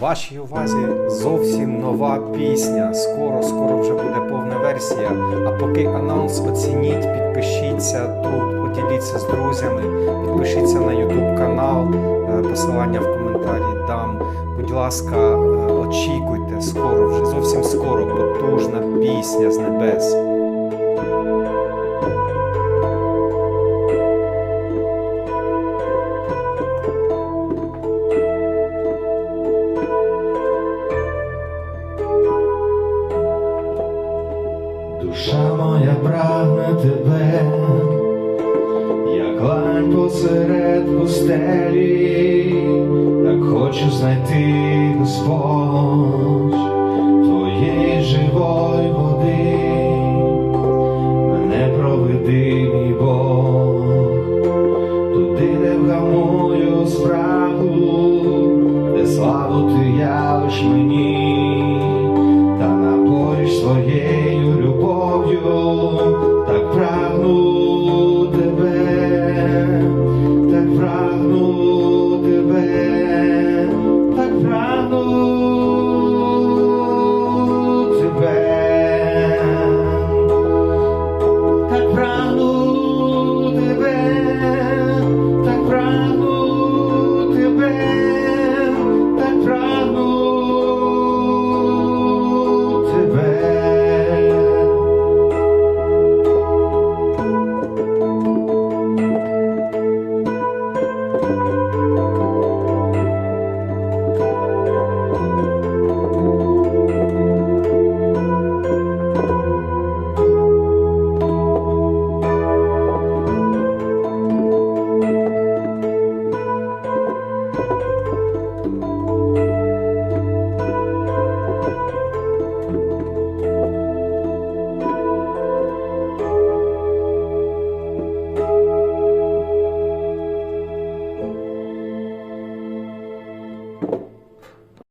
Вашій увазі зовсім нова пісня. Скоро, скоро вже буде повна версія. А поки анонс оцініть, підпишіться тут, поділіться з друзями, підпишіться на YouTube канал, е, посилання в коментарі дам. Будь ласка, е, очікуйте скоро, вже зовсім скоро, потужна пісня з небес. Душа моя прагне тебе, як лань посеред пустелі, так хочу знайти Господь твоєї живої води, мене проведи, мій Бог, туди, де вгамую справу, де славу ти явиш мені,